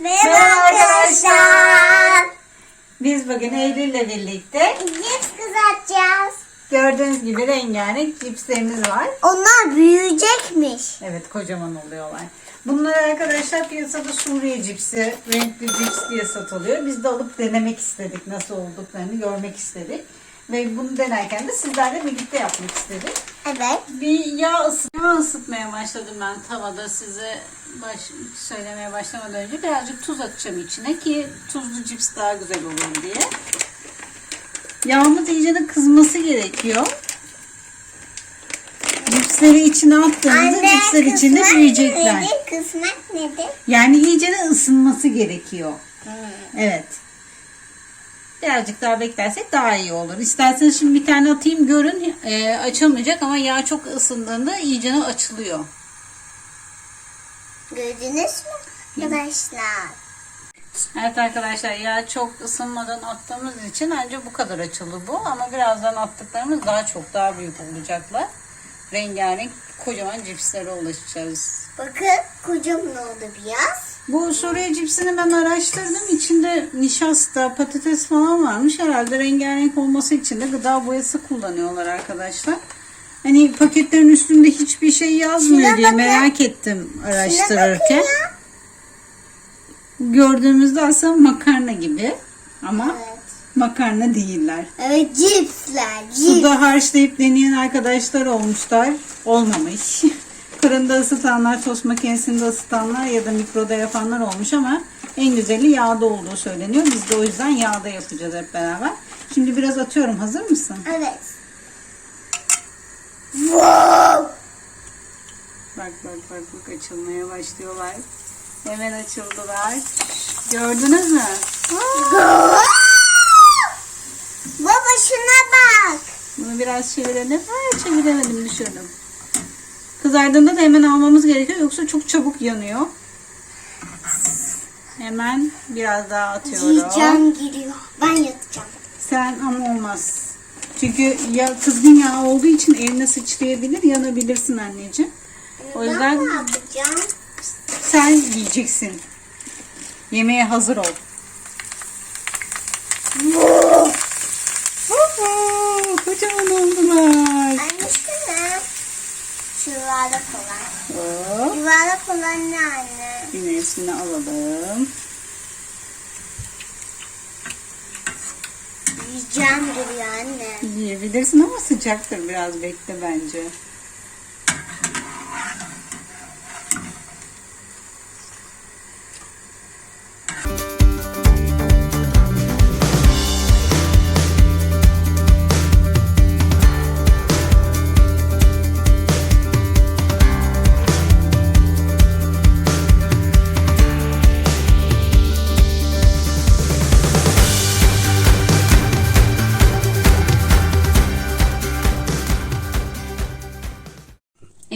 Merhaba arkadaşlar. Biz bugün Eylül'le birlikte Cips kızartacağız. gördüğünüz gibi rengarenk cipslerimiz var. Onlar büyüyecekmiş. Evet kocaman oluyorlar. Bunlar arkadaşlar piyasada Suriye cipsi, renkli cips diye satılıyor. Biz de alıp denemek istedik. Nasıl olduklarını görmek istedik. Ve bunu denerken de sizlerle birlikte yapmak istedik. Evet. Bir yağ, ısıt yağ ısıtmaya başladım ben tavada size baş, söylemeye başlamadan önce. Birazcık tuz atacağım içine ki tuzlu cips daha güzel olur diye. Yağımız iyice de kızması gerekiyor. Cipsleri içine attığımızda cipsler içinde büyüyecekler. Nedir? Kısmak nedir? Yani iyice de ısınması gerekiyor. Evet. Birazcık daha beklersek daha iyi olur. İsterseniz şimdi bir tane atayım görün. Ee, açılmayacak ama yağ çok ısındığında iyice açılıyor. Gördünüz mü arkadaşlar? Evet arkadaşlar yağ çok ısınmadan attığımız için ancak bu kadar açıldı bu. Ama birazdan attıklarımız daha çok daha büyük olacaklar. Rengarenk kocaman cipslere ulaşacağız. Bakın kocaman oldu biraz. Bu Suriye cipsini ben araştırdım. İçinde nişasta, patates falan varmış. Herhalde rengarenk olması için de gıda boyası kullanıyorlar arkadaşlar. Hani paketlerin üstünde hiçbir şey yazmıyor Şuna diye bakın. merak ettim araştırırken. Gördüğümüzde aslında makarna gibi ama Evet. makarna değiller. Evet cipsler. Cips. Suda harçlayıp deneyen arkadaşlar olmuşlar. Olmamış. Fırında ısıtanlar, tost makinesinde ısıtanlar ya da mikroda yapanlar olmuş ama en güzeli yağda olduğu söyleniyor. Biz de o yüzden yağda yapacağız hep beraber. Şimdi biraz atıyorum. Hazır mısın? Evet. Wow. Bak bak bak bak açılmaya başlıyorlar. Hemen açıldılar. Gördünüz mü? Baba şuna bak. Bunu biraz çevirelim. Ha, çeviremedim düşürdüm. Kızardığında da hemen almamız gerekiyor. Yoksa çok çabuk yanıyor. Hemen biraz daha atıyorum. Yiyeceğim giriyor. Ben yatacağım. Sen ama olmaz. Çünkü ya kızgın yağ olduğu için eline sıçrayabilir, yanabilirsin anneciğim. O Ben yüzden ne yapacağım? sen yiyeceksin. Yemeğe hazır ol. Oho, kocaman oldular. Anne şuna. Şu yuvarlak olan. Hop, Yuvarlak olan ne anne? Güneşini alalım. Yiyeceğim giriyor anne. Yiyebilirsin ama sıcaktır biraz bekle bence.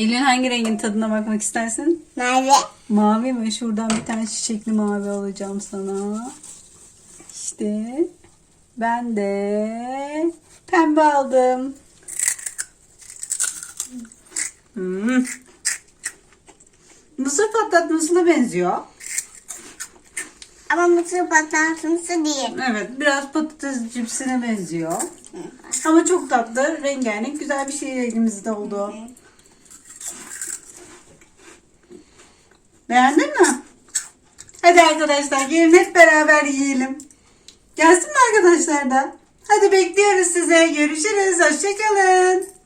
Eylül hangi rengin tadına bakmak istersin? Mavi. Mavi mi? Şuradan bir tane çiçekli mavi alacağım sana. İşte ben de pembe aldım. Hmm. Mısır patlatmasına benziyor. Ama mısır patlatması değil. Evet, biraz patates cipsine benziyor. Ama çok tatlı, rengarenk, güzel bir şey elimizde oldu. Beğendin mi? Hadi arkadaşlar gelin hep beraber yiyelim. Gelsin mi arkadaşlar da? Hadi bekliyoruz size. Görüşürüz. Hoşçakalın.